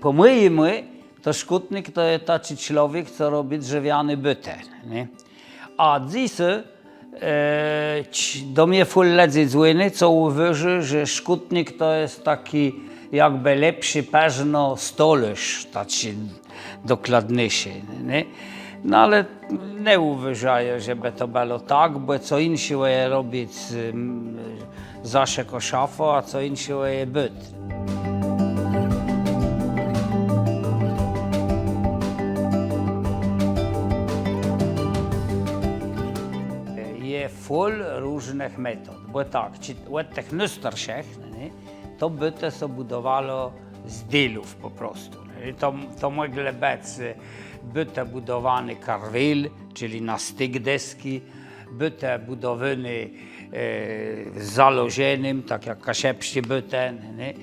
pomyjemy, to szkutnik to jest taki człowiek, co robi drzewiany byte. Nie? A dzisiaj e, do mnie full ledzy dzwony, co uwierzy, że szkutnik to jest taki jakby lepszy pewno stolarz, taki dokładniejszy. Nie? No ale nie uważają, żeby to było tak, bo co innego je robić zasze koszafo, a co innego je byt. Full różnych metod. Bo tak, ci, od tych najstarszych, to by to się budowało z dylów po prostu. To, to mogły być e, byte budowany karwil, czyli na styk deski, byte budowany e, tak jak kaszepści byte. Nie.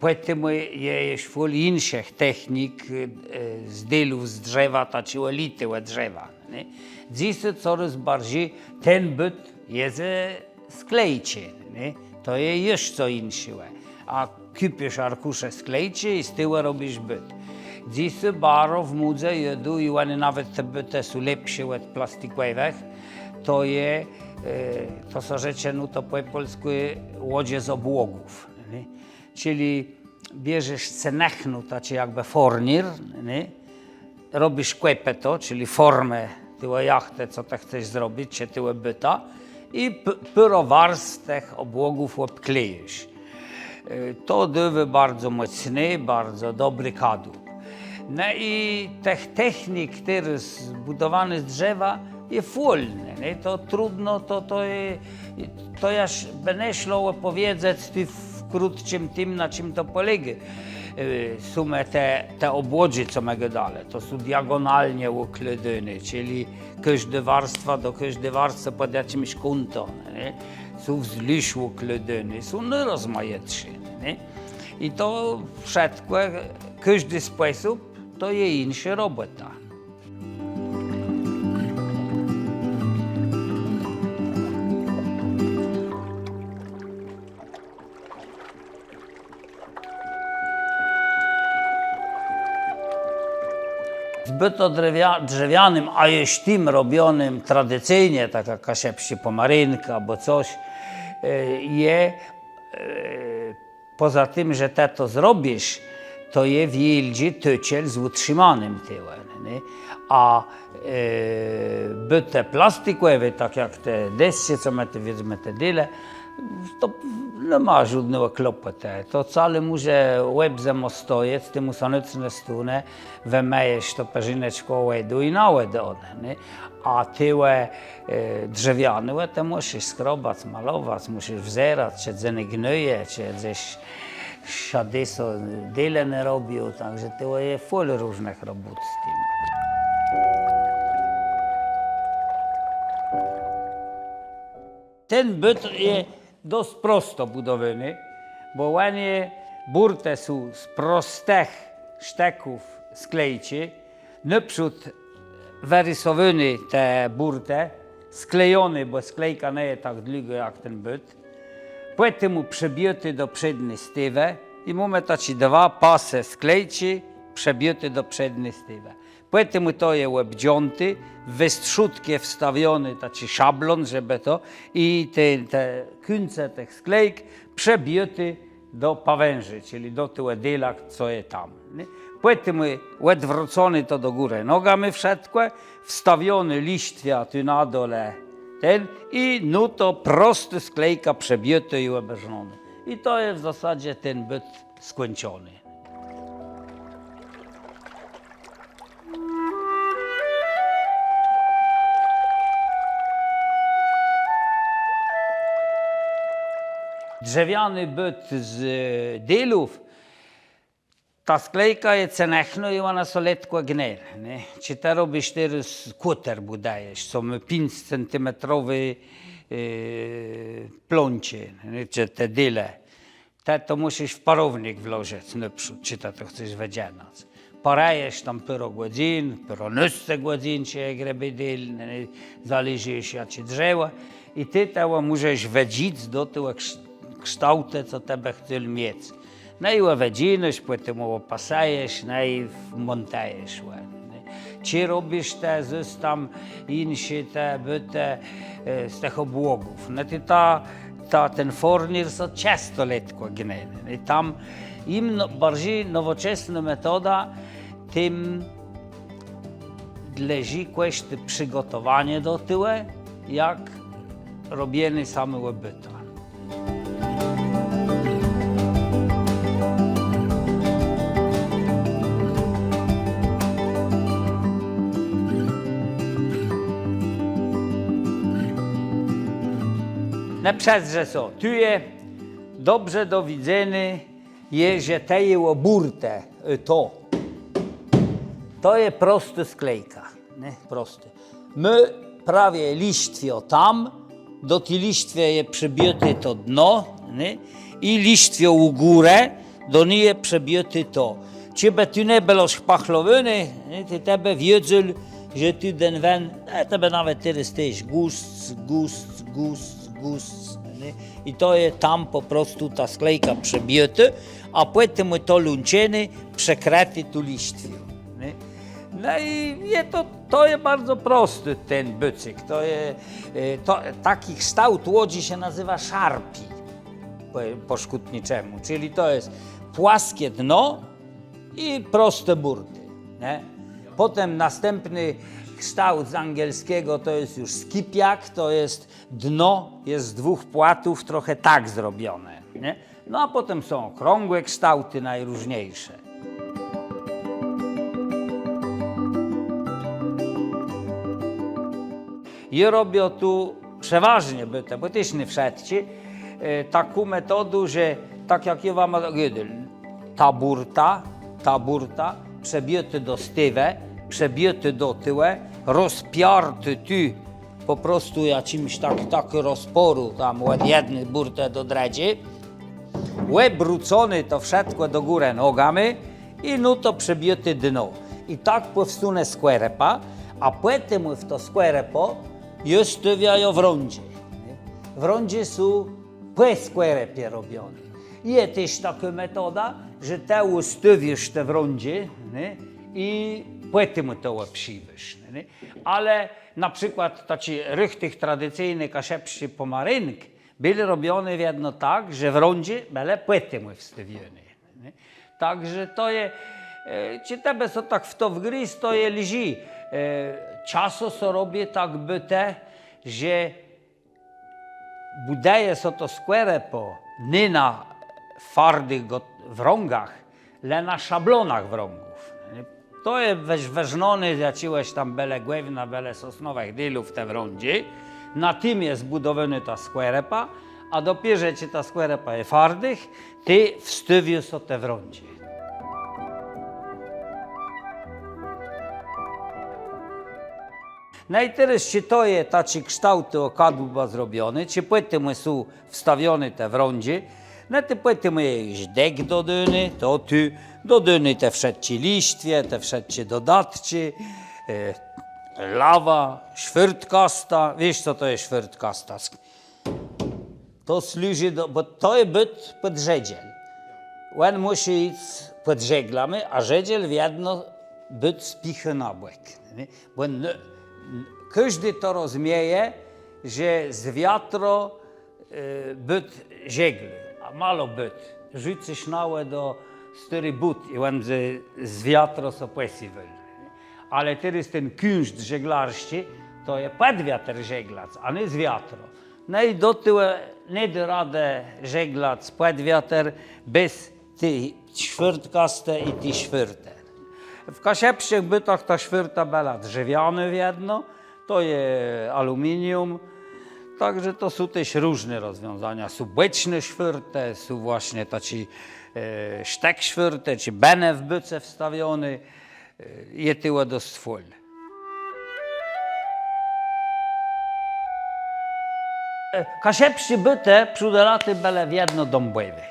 Potem jest full innych technik e, z dylów, z drzewa, tacy elity od drzewa. Nie. Dzisiaj coraz bardziej ten byt jest e, sklejczy. Nie? To jest jeszcze co innego. A kupisz arkusze sklejcze i z tyłu robisz byt. Dzisiaj bardzo w mudze jedu i one nawet te byty są lepsze od plastikowych. To je, e, to są rzeczy, no to po polsku łodzie z obłogów. Nie? Czyli bierzesz cenechnu, tacy jakby fornir, nie? Robisz kłepę to, czyli formę tyłe jachtę, co ty chcesz zrobić, czy tyłe byta i p- pyrowar z tych obłogów obklejesz. Y, To dywy bardzo mocny, bardzo dobry kadłub. No i tych technik, które zbudowane z drzewa, jest wolne. Nie? To trudno, to, to, je, to ja będę opowiedzieć ty w krótszym tym, na czym to polega. Y, Sumę te, te obłodzie, co mogę dalej, to są diagonalnie ukledyny, czyli każda warstwa do każdej warstwy pod jakimś kątem. Są wzliż ukledyny, są najrozmaitsze. Nie? I to wszystko, każdy sposób, to jest inna robota. Zbyto drewia, drzewianym, a jeśli tym robionym tradycyjnie, tak jak kaszepsi pomarynka albo coś, e, je e, poza tym, że te to zrobisz, to je wildzie tyciel z utrzymanym tyłem. Nie? A e, byte plastikowe, tak jak te desce, co my te wiedzmy te dyle, to nie ma żadnego kłopotu. To wcale może łeb zemostoje, z tym usanyczne stune, wymejesz to perzyneczko łedu i na łed one. Nie? A tyłe e, drzewiane, to musisz skrobać, malować, musisz wzerać, czy dzeny gnuje, czy gdzieś siady so dyle nie robią, także to jest full różnych robót z tym. Ten byt jest dość prosto budowany, bo łanie burty są z prostych szteków sklejczy. Naprzód wyrysowane te burty, sklejone, bo sklejka nie jest tak długa jak ten byt. Potem mu przebity do przedniej stywy i mamy takie dwa pasy sklejczy przebity do przedniej stywy. To jest obdziąty, w strzutkie wstawiony taki szablon, żeby to i te, te końce tych sklejk przebity do pawęży, czyli do tyłu dyla, co jest tam. Nie? Potem odwrócony to do góry nogami wszystko, wstawiony liścia tu na dole ten i no to prosty sklejka przebity i obejrzony. I to jest w zasadzie ten byt skończony. Drzewiany byt z dylów, ta sklejka jest cenechna i ona so letko gnie. Nie? Czy to robisz teraz kuter budujesz, są 5 centymetrowy e, czy te dyle. Te to musisz w parownik włożyć naprzód, czy to, to chcesz wiedzieć. Parajesz tam pyro godzin, pyro nusce godzin, czy greby dyl, nie? zależy się czy drzewa. I ty tego musisz wiedzieć do tego kształtu, co tebe chcesz mieć. No i łewedzinoś, potem opasajesz, no i montajesz. Czy robisz te z tam insze te byte e, z tych obłogów. No to ta, ta, ten fornir so często letko gneny. I tam im no, bardziej nowoczesna metoda, tym leży kwestia przygotowanie do tyłu, jak robienie samego byta. Ne przez, że tu je dobrze do widzenia, je, że te je burtę, y, to. To je prosta sklejka, nie? Proste. My prawie liśtwio tam, do tej liśtwie je przebioty to dno, nie? I liśtwio u górę, do niej je przebioty to. Ciebie tu nie było szpachlowany, nie? Ty tebe wiedzą, że ty den wen, e, tebe nawet teraz też gust, gust, gust, gust, nie? I to je tam po prostu ta sklejka przebioty, a potem to lunczeny przekrety tu liśtwiu. Nie? No i je to, to jest bardzo prosty ten bycyk. To je, e, to, taki kształt łodzi się nazywa szarpi po, po szkutniczemu, czyli to jest płaskie dno i proste burty. Nie? Potem następny kształt z angielskiego to jest już skipiak, to jest dno, jest z dwóch płatów, trochę tak zrobione. Nie? No a potem są okrągłe kształty najróżniejsze. I robią tu przeważnie byte, bo też nie wszędzie, e, taką metodę, że tak jak ja wam ta burta, ta burta, przebioty do stywe, przebioty do tyłu, rozpiarty tu po prostu jakimś tak, tak rozporu, tam od jednej burty do dredzie, łeb wrócony to wszystko do góry nogami i no to przebioty dno. I tak powstanie skwerepa, a potem w to skwerepo już stawiają w rondzie. W rondzie są po skwerepie robione. Jest też taka metoda, że te ustawisz te w rondzie nie? i potem to przyjmiesz. nie? Ale na przykład taki rychtych tradycyjnych kaszepszy pomarynk byli robione jedno tak, że w rondzie były potem wstawione. nie? Także to jest, e, czy tebe so tak w to wgryz, to je liży. E, Czaso so robi tak byte, że budaje so to skwerepo nie na twardych go- wrągach, ale na szablonach wrągów. nie? To weź weżnony, zaciłeś tam bele głewna, bele sosnowych dylów te wrądzie. Na tym jest zbudowany ta skwerepa, a dopiero ci ta skwerepa jest twardych, ty wstywisz so te wrądzie. No i teraz, czy to jest tacy kształty okadłuba zrobione, czy potem są wstawione te w rondzie, no to potem jest dek dodany, to tu dodany te wszędzie liście, te wszędzie dodatki, e, lawa, świertkasta, wiesz co to jest świertkasta? To służy do, bo to jest byt pod rzedziel. On musi iść pod żeglami, a żedziel w jedno byt spichy na nie? Bo każdy to rozumie, że z wiatro y, byt żegli, malo byt. Rzuci śnałe do stary but i on z, wiatro so płesiwy. Ale teraz ten kunszt żeglarski to jest pod wiatr żeglac, a nie z wiatro. No i do tyłu nie da rady żeglać pod wiatr bez tej świertkaste i tej świerte. W kasiepszych bytach ta świerta była drzewiana w jedno, to jest aluminium, także to są też różne rozwiązania. Są błeczne świerte, są właśnie taci e, sztek świerte, czy bene w byce wstawiony, e, je tyłe do stwól. Kasiepszy byte przudelaty bele w jedno dąbływy.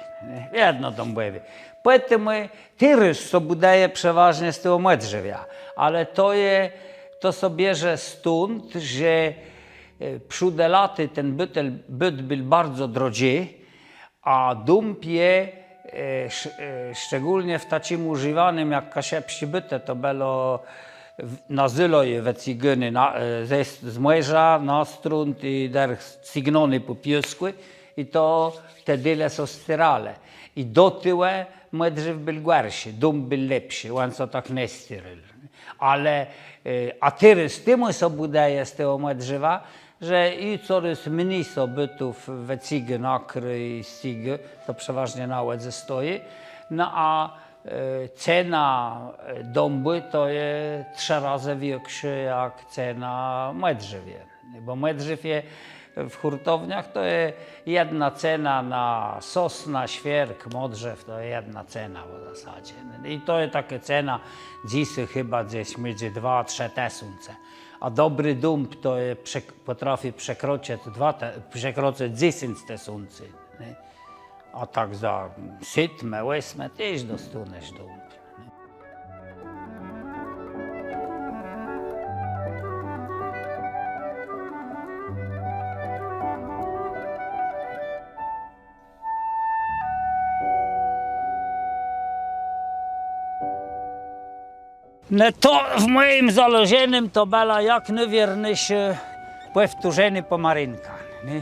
W jedno dąbływy. Potem my tyryż co budaje przeważnie z tyłu drzewia, ale to je, to sobie bierze stąd, że e, przudelaty ten bytel, byt był bardzo drogi, a dump je e, e, szczególnie w takim używanym jak kasie przybyte, to było w- na zyloje we cygyny, na, e, ze, z młeża na strunt i der cygnony po piosku i to te dyle są styrale. I do tyłe medrzyw był gorszy, dum był lepszy, on co tak nie styryl. Ale a tyry z tym są budaje z tego medrzywa, że i coraz mniej bytów we cigi, nakry i cigi, to przeważnie na łedze stoi, no a e, cena e, dąby to jest trzy razy większa jak cena medrzywie. Bo medrzyw je w hurtowniach to jest jedna cena na sosna, świerk, modrzew, to jest jedna cena w zasadzie. I to jest taka cena, dzisiaj chyba gdzieś między 2-3 tesunce. A dobry dump to przek- potrafi przekroczyć, dwa te, przekroczyć 10 tesuncy. nie? A tak za siódme, ósme też dostaniesz dump. To w moim założeniu to była jak najwierniejsze powtórzenie pomarynka. Nie?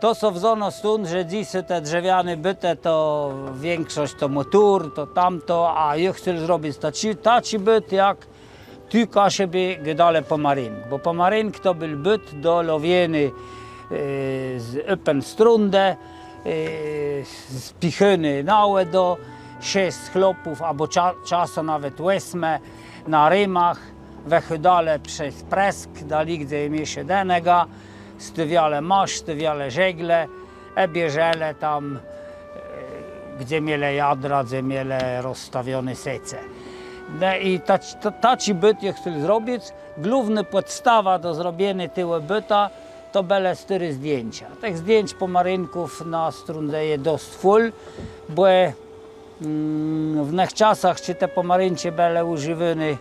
To co wzono stąd, że dzisiaj te drzewiane byte to większość to motor, to tamto, a ja chcę zrobić taci, taci byt jak tylko sobie gdale pomarynk. Bo pomarynk to był byt do lowieny e, z öppen strunde, e, z pichyny nałe do sześć chlopów, albo cza, czasem nawet ósme na rymach, wechydale przez presk, dali gdzie imie się denega, stywiale masz, stywiale żegle, e bierzele tam, gdzie miele jadra, gdzie miele rozstawione sece. No i taci, ta- taci byt, jak chcę zrobić, główna podstawa do zrobienia tego byta, to byle styry zdjęcia. Tych zdjęć pomarynków na strunze jest dość full, bo w tych czasach, czy te pomaryncze były używane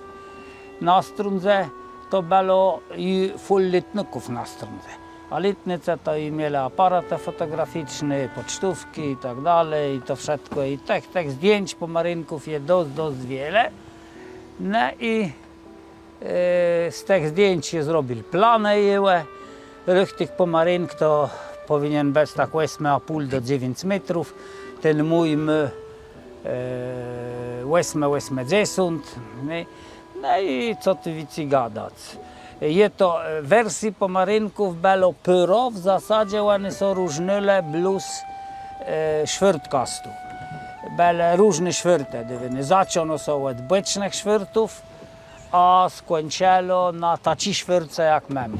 na strunze, to było i full litników na strunze. A litnice to i mieli aparaty fotograficzne, pocztówki i tak dalej, i to wszystko. I tych, tych zdjęć pomarynków jest dość, dość wiele. No i e, z tych zdjęć się zrobił plany jełe. Rych tych pomarynk to powinien być tak 8,5 do 9 metrów. Ten mój my e, 8, 80. nie? No i co ty wici gadać. Je to e, wersji pomarynków było pyro, w zasadzie one są różne plus e, szwyrtkastu. Były różne szwyrty, dywyny. Zaczęto są od becznych szwyrtów, a skończyło na taci szwyrce jak mamy.